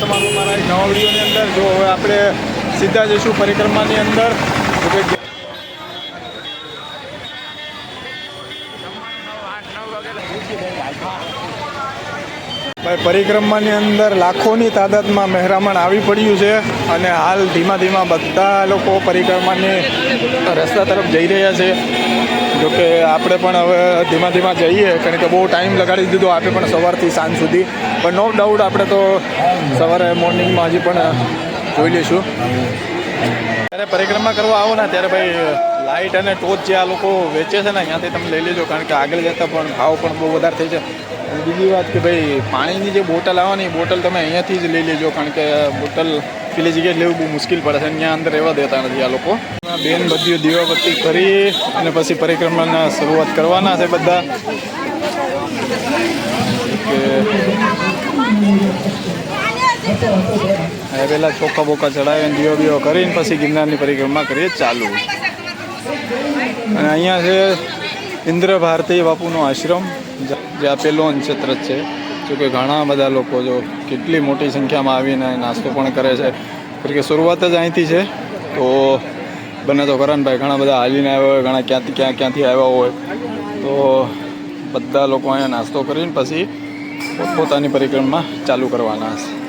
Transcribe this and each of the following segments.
તમારું મારા એક અંદર જો હવે આપણે સીધા જઈશું પરિક્રમાની અંદર. ભાઈ, પરિક્રમાની અંદર લાખોની તાદાદમાં મહેરામણ આવી પડ્યું છે અને હાલ ધીમા ધીમા બધા લોકો પરિક્રમાની રસ્તા તરફ જઈ રહ્યા છે. જોકે આપણે પણ હવે ધીમા ધીમા જઈએ, કારણ કે બહુ ટાઈમ લગાડી દીધો આપણે પણ સવારથી સાંજ સુધી. પણ નો ડાઉટ આપણે તો સવારે મોર્નિંગમાં હજી પણ જોઈ લઈશું. ત્યારે પરિક્રમા કરવા આવો ને, ત્યારે ભાઈ લાઇટ અને ટોચ જે આ લોકો વેચે છે ને, ત્યાંથી તમે લઈ લેજો, કારણ કે આગળ જતાં પણ ભાવ પણ બહુ વધારે થઈ છે બીજી વાત કે ભાઈ, પાણીની જે બોટલ આવવાની બોટલ તમે અહીંયાથી જ લઈ લેજો, કારણ કે બોટલ પેલી જગ્યાએ લેવું બહુ મુશ્કેલ પડે છે. અહીંયા અંદર રહેવા દેતા નથી આ લોકો. બેન બધી દીવાબત્તી કરી અને પછી પરિક્રમાના શરૂઆત કરવાના છે બધા. હવે પહેલાં ચોખ્ખા બોખા ચડાવીને દીવો બીવો કરીને પછી ગિરનારની પરિક્રમા કરીએ ચાલુ. અને અહીંયા છે ઇન્દ્ર ભારતી બાપુનો આશ્રમ જે આપેલો જ છે. જો કે ઘણા બધા લોકો જો કેટલી મોટી સંખ્યામાં આવીને નાસ્તો પણ કરે છે. કારણ કે શરૂઆત જ અહીંથી છે. તો બને તો કરણભાઈ ઘણા બધા હાલીને આવ્યા હોય, ઘણા ક્યાંથી ક્યાં ક્યાંથી આવ્યા હોય. તો બધા લોકો અહીંયા નાસ્તો કરીને પછી પોતાની પરિક્રમા ચાલુ કરવાના છે.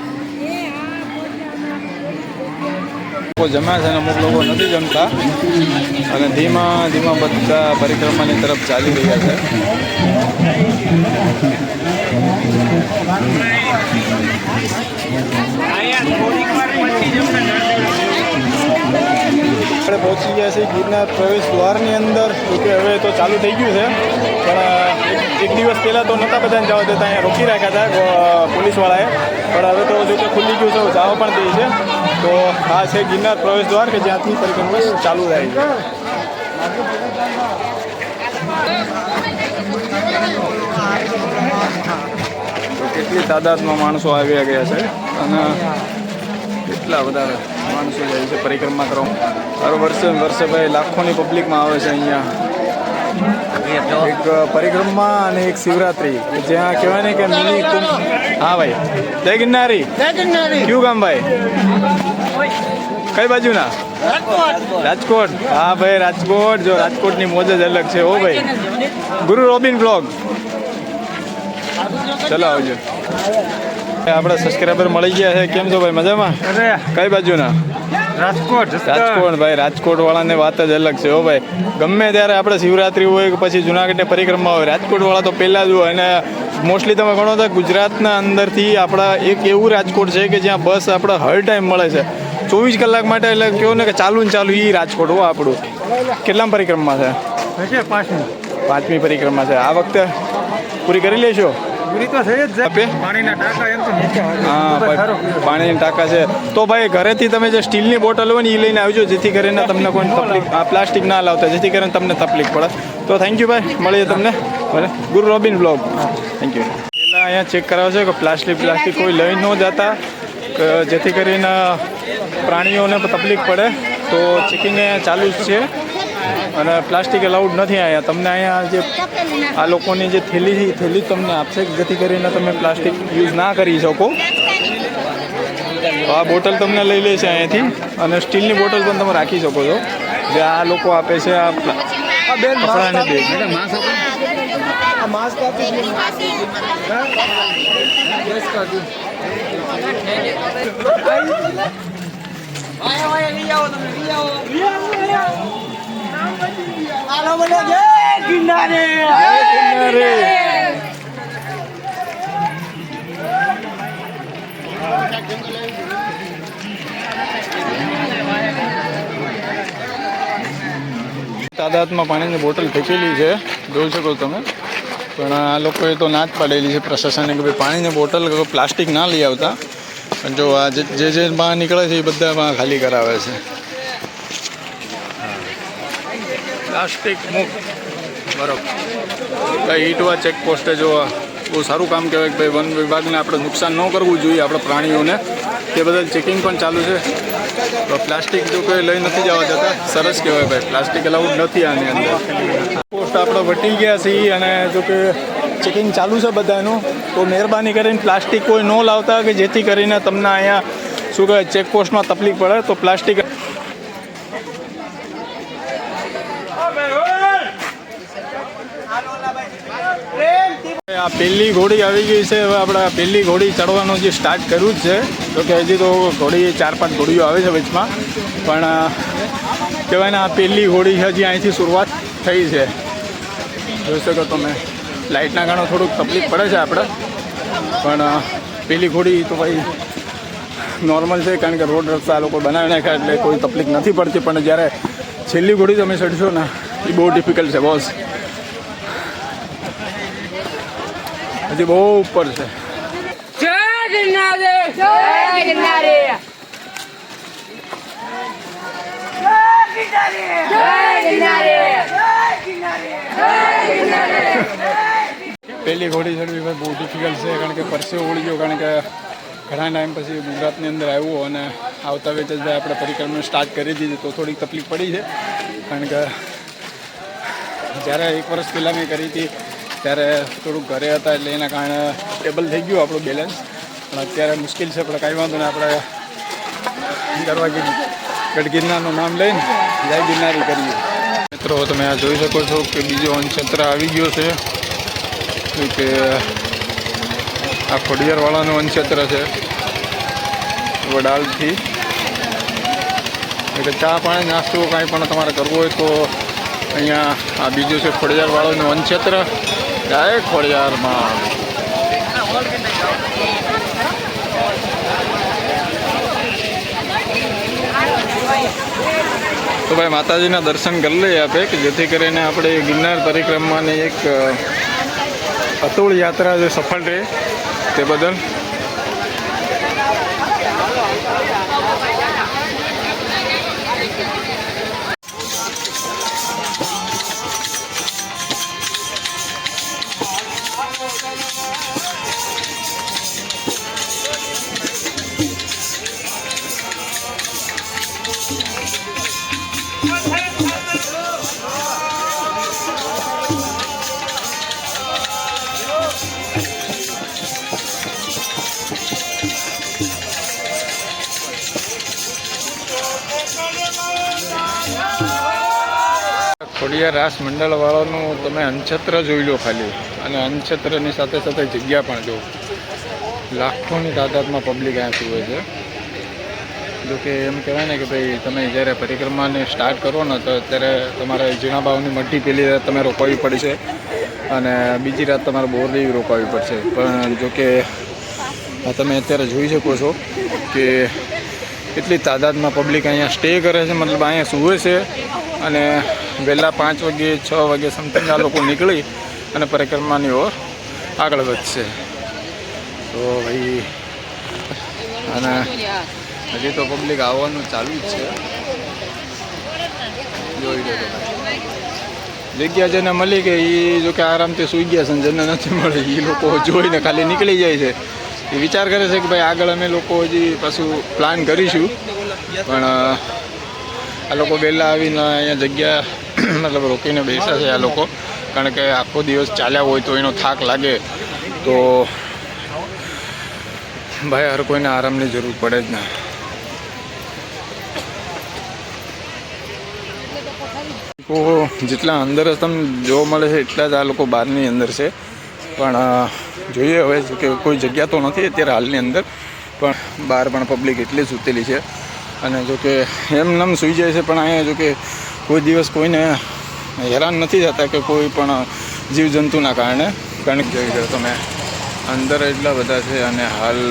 લોકો જમ્યા છે અને અમુક લોકો નથી જમતા. અને ધીમા ધીમા બધા પરિક્રમાની તરફ ચાલી રહ્યા છે. આપણે પહોંચી ગયા છીએ ગિરનાર પ્રવેશ દ્વારની અંદર કે હવે તો ચાલુ થઈ ગયું છે. પણ એક- દિવસ પહેલાં તો નહોતા બધાને જવા દેતા, અહીંયા રોકી રાખ્યા હતા પોલીસવાળાએ. પણ હવે તો જો કે ખુલ્લી ગયું છે જવા પણ દે છે. આ છે ગિરનાર પ્રવેશ દ્વાર કે જ્યાંથી પરિક્રમા ચાલુ થાય છે. તો કેટલી તાદાદમાં માણસો આવ્યા ગયા છે અને કેટલા બધા માણસો જાય છે પરિક્રમા કરવા? હર વર્ષે વર્ષે ભાઈ લાખોની પબ્લિકમાં આવે છે અહીંયા. એક પરિક્રમા અને એક શિવરાત્રી. જ્યાં કહેવાય ને કે મિની કુંભ હા ભાઈ. જય ગિરનારી. કયું ગામ ભાઈ? કઈ બાજુના? રાજકોટ. હા ભાઈ રાજકોટ. જો રાજકોટની મોજ જ અલગ છે. ઓ ભાઈ. ગુરુ રોબિન બ્લોગ. ચલો આવજો. આપણા સબસ્ક્રાઈબર મળી ગયા છે. કેમ છો ભાઈ મજામાં? કઈ બાજુના? રાજકોટ રાજકોટ ભાઈ રાજકોટ વાળાને વાત જ અલગ છે. હો ભાઈ ગમે ત્યારે આપણે શિવરાત્રી હોય કે પછી જુનાગઢની પરિક્રમા હોય રાજકોટ વાળા તો પહેલાં જ હોય અને મોસ્ટલી તમે ગણો તો ગુજરાતના અંદરથી આપણા એક એવું રાજકોટ છે કે જ્યાં બસ આપણે હર ટાઈમ મળે છે. ચોવીસ કલાક માટે એટલે કહો ને કે ચાલુ ને ચાલુ એ રાજકોટ હો આપણું. કેટલા પરિક્રમા છે? છે પાંચમી. પરિક્રમા છે. આ વખતે પૂરી કરી લેશો? પાણીના ટાંકા હોય. છે. તો ભાઈ ઘરેથી તમે જે સ્ટીલની બોટલ હોય ને એ લઈને આવજો જેથી કરીને તમને કોઈ તકલીફ આ પ્લાસ્ટિક ના લાવતા જેથી કરીને તમને તકલીફ પડે. તો થેન્ક યુ ભાઈ. મળીએ તમને. ભલે. ગુરુ રોબિન બ્લોગ થેન્ક યુ પહેલાં અહીંયા ચેક કરાવે છે કે પ્લાસ્ટિક પ્લાસ્ટિક કોઈ લઈ ન જતા કે જેથી કરીને પ્રાણીઓને તકલીફ પડે તો ચેકિંગ અહીંયા ચાલુ જ છે. અને પ્લાસ્ટિક અલાઉડ નથી અહીંયા. તમને અહીંયા જે આ લોકોની જે થેલી થેલી તમને આપશે જેથી કરીને તમે પ્લાસ્ટિક યુઝ ના કરી શકો. આ બોટલ તમને લઈ લે છે અહીંયાથી અને સ્ટીલની બોટલ પણ તમે રાખી શકો છો. જે આ લોકો આપે છે આ કપડાની બેગ અરે તાદાદમાં પાણીની બોટલ ફેંકેલી છે. જોઈ શકો તમે. પણ આ લોકોએ તો ના જ પાડેલી છે પ્રશાસને કે ભાઈ પાણીની બોટલ પ્લાસ્ટિક ના લઈ આવતા. પણ જો આ જે જે બહાર નીકળે છે એ બધામાં ખાલી કરાવે છે. પ્લાસ્ટિક મુક્ત. બરોબર. ભાઈ ઈટવા ચેકપોસ્ટે જોવા. બહુ સારું કામ કહેવાય કે ભાઈ, વન વિભાગને આપણે નુકસાન ન કરવું જોઈએ આપણા પ્રાણીઓને. તે બદલ ચેકિંગ પણ ચાલુ છે. તો પ્લાસ્ટિક જો કોઈ લઈ નથી જવા જતા સરસ કહેવાય ભાઈ. પ્લાસ્ટિક અલાઉડ નથી આની અંદર. પોસ્ટ આપણે વટી ગયા છીએ અને જો કે ચેકિંગ ચાલુ છે બધાનું. તો મહેરબાની કરીને પ્લાસ્ટિક કોઈ ન લાવતા કે જેથી કરીને તમને અહીંયા શું કહેવાય, ચેકપોસ્ટમાં તકલીફ પડે. તો પ્લાસ્ટિક આ પહેલી ઘોડી આવી ગઈ છે. હવે આપણે પહેલી ઘોડી ચડવાનું જે સ્ટાર્ટ કર્યું જ છે. તો કે હજી તો ઘોડી ચાર પાંચ ઘોડીઓ આવે છે વચમાં. પણ કહેવાય ને આ પહેલી ઘોડી હજી અહીંથી શરૂઆત થઈ છે. જોઈ શકો તમે. લાઇટના કારણે થોડુંક તકલીફ પડે છે આપણે. પણ પેલી ઘોડી તો ભાઈ નોર્મલ છે, કારણ કે રોડ રસ્તા લોકો બનાવી નાખ્યા એટલે કોઈ તકલીફ નથી પડતી. પણ જ્યારે છેલ્લી ઘોડી તમે ચડશો ને, એ બહુ ડિફિકલ્ટ છે બોસ હજી બહુ ઉપર છે. ગિરનારે પહેલી ઘોડી ચડવી ભાઈ બહુ ડિફિકલ્ટ છે, કારણ કે પરસેવો ઉડી ગયો, કારણ કે ઘણા ટાઈમ પછી ગુજરાતની અંદર આવ્યો અને આવતા વેચ જ આપણે પરિક્રમા સ્ટાર્ટ કરી દીધી, તો થોડીક તકલીફ પડી છે. કારણ કે જ્યારે એક વર્ષ પહેલાં મેં કરી હતી, ત્યારે થોડુંક ઘરે હતા એટલે એના કારણે ટેબલ થઈ ગયું આપણું બેલેન્સ પણ અત્યારે મુશ્કેલ છે, પણ કાંઈ વાંધો નહીં, આપણે કરવા ગીર ગઢગિરનારનું નામ લઈને જય ગિરનારી કરીએ. મિત્રો, તમે આ જોઈ શકો છો કે બીજો અનક્ષેત્ર આવી ગયો છે. શું કે આ ખોડિયારવાળાનું વનક્ષેત્ર છે. વડાલથી. એટલે ચા પાણી, નાસ્તો કાંઈ પણ તમારે કરવું હોય તો અહીંયા આ બીજું છે ખોડિયારવાળાનું વનક્ષેત્ર. ડાયરેક્ટ ખોડિયારમાં. તો ભાઈ માતાજીના દર્શન કરી લઈએ આપણે કે જેથી કરીને આપણે ગિરનાર પરિક્રમાની એક અ, અતુળ યાત્રા જે સફળ રહે તે બદલ ખોડિયાર રાસ મંડળવાળાનું તમે અનછત્ર જોઈ લો ખાલી. અને અનછત્રની સાથે સાથે જગ્યા પણ જો લાખોની તાદાદમાં પબ્લિક અહીંયા હોય છે. જો કે એમ કહેવાય ને કે ભાઈ, તમે જ્યારે પરિક્રમાને સ્ટાર્ટ કરો ને, તો ત્યારે તમારે ઝીણા ભાવની મઢી પેલી રાત તમે રોકાવી પડશે અને બીજી રાત તમારે બોરદેવી રોકાવી પડશે. પણ જો કે તમે અત્યારે જોઈ શકો છો કે કેટલી તાદાદમાં પબ્લિક અહીંયા સ્ટે કરે છે. મતલબ અહીંયા સૂવે છે અને વહેલા પાંચ વાગે, છ વાગે સમથિંગ આ લોકો નીકળી અને પરિક્રમાની ઓર આગળ વધશે. તો ભાઈ, અને હજી તો પબ્લિક આવવાનું ચાલુ જ છે. જોઈ લો જગ્યા જેને મળી ગઈ એ જો કે આરામથી સૂઈ ગયા છે જેને નથી મળી એ લોકો જોઈને ખાલી નીકળી જાય છે. એ વિચાર કરે છે કે ભાઈ આગળ અમે લોકો હજી પાછું પ્લાન કરીશું. પણ આ લોકો વહેલા આવીને અહીંયા જગ્યા મતલબ રોકીને બેસે છે આ લોકો. કારણ કે આખો દિવસ ચાલ્યા હોય તો એનો થાક લાગે. તો ભાઈ, હર કોઈને આરામની જરૂર પડે જ ના. લોકો જેટલા અંદર તમને જોવા મળે છે, એટલા જ આ લોકો બહારની અંદર છે. પણ જોઈએ હવે કે કોઈ જગ્યા તો નથી અત્યારે હાલની અંદર. પણ બહાર પણ પબ્લિક એટલી સૂતેલી છે. અને જો કે એમ નમ સૂઈ જાય છે, પણ અહીંયા જો કે કોઈ દિવસ કોઈને હેરાન નથી થતા કે કોઈ પણ જીવજંતુના કારણે. કારણ કે જોઈ ગયો તમે અંદર એટલા બધા છે અને હાલ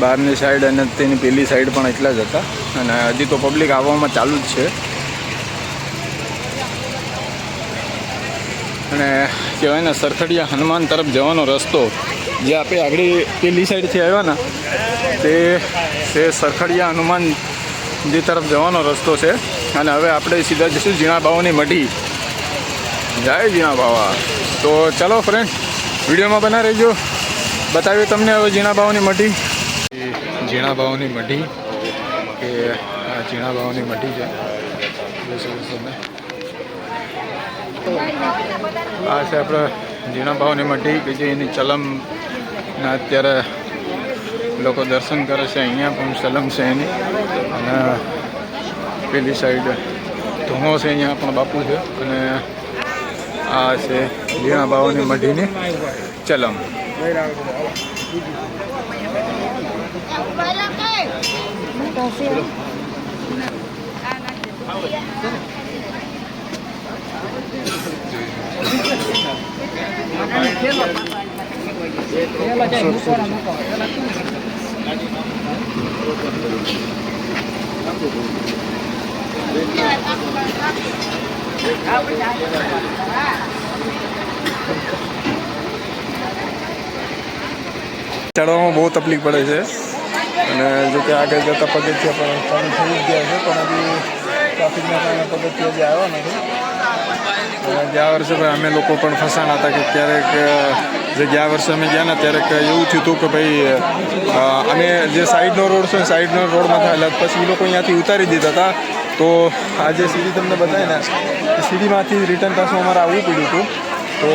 બહારની સાઈડ અને તેની પેલી સાઈડ પણ એટલા જ હતા. અને હજી તો પબ્લિક આવવામાં ચાલુ જ છે. અને કહેવાય ને સરખડિયા હનુમાન તરફ જવાનો રસ્તો જે આપણે આગળ પેલી સાઈડથી આવ્યા ને, તે તે સરખડિયા હનુમાન જે તરફ જવાનો રસ્તો છે. અને હવે આપણે સીધા જઈશું ઝીણા બાવાની મઢી. જય ઝીણા બાવા તો ચાલો ફ્રેન્ડ વિડીયોમાં બના રહેજો. બતાવ્યું તમને હવે ઝીણા બાવાની મઢી. એ ઝીણા બાવાની મઢી. કે આ ઝીણા બાવાની મઢી છે. જોઈ તમે આ છે આપણે ઝીણા ભાવની મઢી, કે જે એની ચલમના અત્યારે લોકો દર્શન કરે છે. અહીંયા પણ ચલમ છે એની. અને પેલી સાઈડ ધુમો છે અહીંયા પણ બાપુ છે અને આ છે ઝીણા ભાવની મઢીની ચલમ ચડવામાં બહુ તકલીફ પડે છે. અને જો કે આગળ જતા પગથિયા પણ ચાલુ થઈ ગયા છે, પણ હજી ટ્રાફિકના કારણે પગથિયા જે આવ્યા નથી. ગયા વર્ષે ભાઈ અમે લોકો પણ ફસાણા હતા કે ક્યારેક જે ગયા વર્ષે અમે ગયા ને ત્યારે એવું થયું હતું કે ભાઈ અમે જે સાઈડનો રોડ છે સાઈડનો રોડમાં થયેલા પછી લોકો અહીંયાથી ઉતારી દીધા હતા. તો આ જે સીડી તમને બતાવી ને સીડીમાંથી રિટર્ન પાછું અમારે આવવું પડ્યું હતું. તો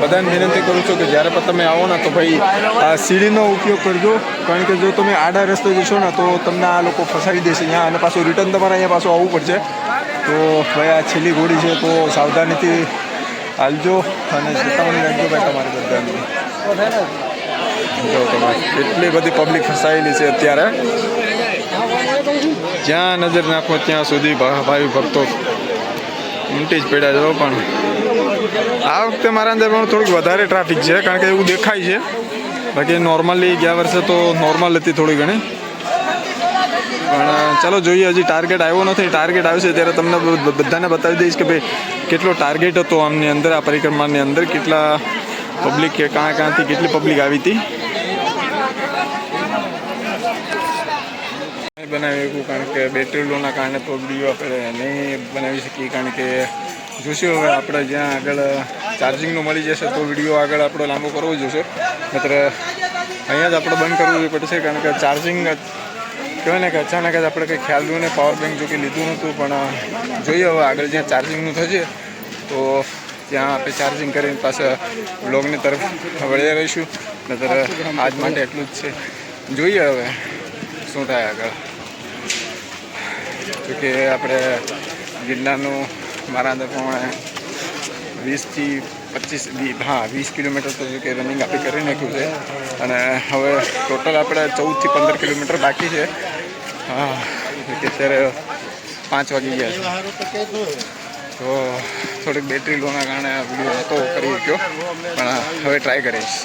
બધાને વિનંતી કરું છું કે જ્યારે પણ તમે આવો ને તો ભાઈ આ સીડીનો ઉપયોગ કરજો. કારણ કે જો તમે આડા રસ્તે જશો ને તો તમને આ લોકો ફસાવી દેશે અહીંયા અને પાછું રિટર્ન તમારે અહીંયા પાછું આવવું પડશે. તો ભાઈ આ છેલ્લી ઘોડી છે તો સાવધાનીથી હાલજો અને ચેતવણી રાખજો ભાઈ તમારી બધાની. જો તમારે એટલી બધી પબ્લિક ફસાયેલી છે અત્યારે. જ્યાં નજર નાખો ત્યાં સુધી ભાવિ ભક્તો ઉમટી જ પડ્યા છો, પણ આ વખતે મારા અંદર પણ થોડીક વધારે ટ્રાફિક છે, કારણ કે એવું દેખાય છે. બાકી નોર્મલી ગયા વર્ષે તો નોર્મલ હતી થોડી ઘણી. પણ ચાલો જોઈએ, હજી ટાર્ગેટ આવ્યો નથી. ટાર્ગેટ આવશે ત્યારે તમને બધાને બતાવી દઈશ કે ભાઈ, કેટલો ટાર્ગેટ હતો આમની અંદર, આ પરિક્રમાની અંદર, કેટલા પબ્લિક કે કાં, કાંથી કેટલી પબ્લિક આવી હતી. બનાવી શકું કારણ કે બેટરી લોના કારણે તો વીડિયો આપણે નહીં બનાવી શકીએ કારણ કે જોશું હવે આપણે જ્યાં આગળ ચાર્જિંગનું મળી જશે તો વીડિયો આગળ આપણો લાંબો કરવો જોશે. નત્ર અહીંયા જ આપણે બંધ કરવું પડશે કારણ કે ચાર્જિંગ કહેવાય ને કે અચાનક જ આપણે કંઈ ખ્યાલ ને પાવર બેંક જો કે લીધું નહોતું, પણ જોઈએ હવે આગળ જ્યાં ચાર્જિંગનું થશે તો ત્યાં આપણે ચાર્જિંગ કરીને પાછા બ્લોગની તરફ વળ્યા રહીશું. નતર આજ માટે એટલું જ છે. જોઈએ હવે શું થાય આગળ. કે આપણે ગિરનારનું મારા અંદર પ્રમાણે વીસથી પચીસ હા, વીસ કિલોમીટર તો કે રનિંગ આપણે કરી નાખ્યું છે. અને હવે ટોટલ આપણે ચૌદથી પંદર કિલોમીટર બાકી છે. હા કે અત્યારે પાંચ વાગી ગયા છે. તો થોડીક બેટરી લોના કારણે વીડિયો નહોતો કરી શક્યો. પણ હવે ટ્રાય કરીશ.